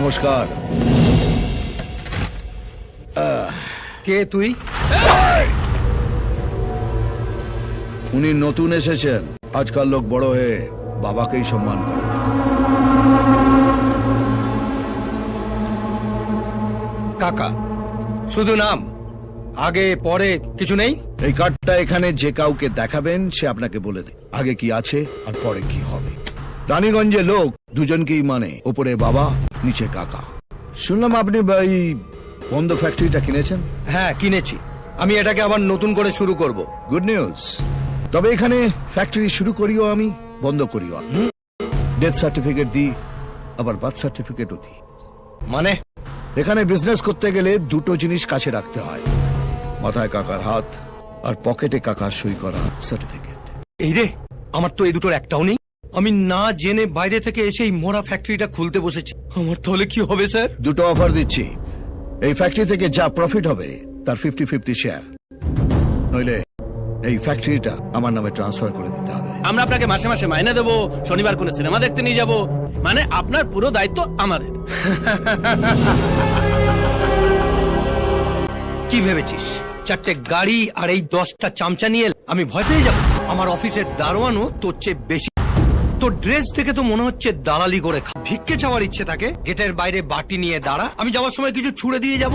নমস্কার। কে তুই? উনি নতুন এসেছেন। আজকাল লোক বড় হয়ে বাবাকেই সম্মান করে। কাকা শুধু নাম আগে পরে কিছু নেই? এই কার্ডটা এখানে যে কাউকে দেখাবেন সে আপনাকে বলে দেবে। আগে কি আছে আর পরে কি হবে। রানীগঞ্জে লোক দুজনকেই মানে ওপরে বাবা নিচে কাকা। শুনলাম আপনি এই বন্ধ ফ্যাক্টরিটা কিনেছেন? হ্যাঁ কিনেছি। আমি এটাকে আবার নতুন করে শুরু করব। গুড নিউজ তবে এখানে ফ্যাক্টরি শুরু করিও আমি বন্ধ করিও ডেথ সার্টিফিকেট দিই আবার বার্থ সার্টিফিকেটও দিই। মানে? এখানে বিজনেস করতে গেলে দুটো জিনিস কাছে রাখতে হয়। মাথায় কাকার হাত আর পকেটে কাকার সই করা সার্টিফিকেট এই রে আমার তো এই দুটোর একটাও নেই। আমি না জেনে বাইরে থেকে এসে এই মোড়া ফ্যাক্টরিটা খুলতে বসেছি। আমার তাহলে কি হবে স্যার? দুটো অফার দিচ্ছি। এই ফ্যাক্টরি থেকে যা প্রফিট হবে তার ফিফটি ফিফটি শেয়ার নইলে এই ফ্যাক্টরিটা আমার নামে ট্রান্সফার করে দিতে হবে। আমরা আপনাকে মাসে মাসে মাইনে দেবো শনিবার কোনো সিনেমা দেখতে নিয়ে যাব। মানে আপনার পুরো দায়িত্ব আমাদের। কি ভেবেছিস? চারটে গাড়ি আর এই দশটা চামচা নিয়ে আমি ভয় পেয়ে যাব? আমার অফিসের দারোয়ানও তোর চেয়ে বেশি তোর ড্রেস দেখে তো মনে হচ্ছে দালালি করে খা- ভিক্ষে চাওয়ার ইচ্ছে থাকে। গেটের বাইরে বাটি নিয়ে দাঁড়া। আমি যাওয়ার সময় কিছু ছুড়ে দিয়ে যাব।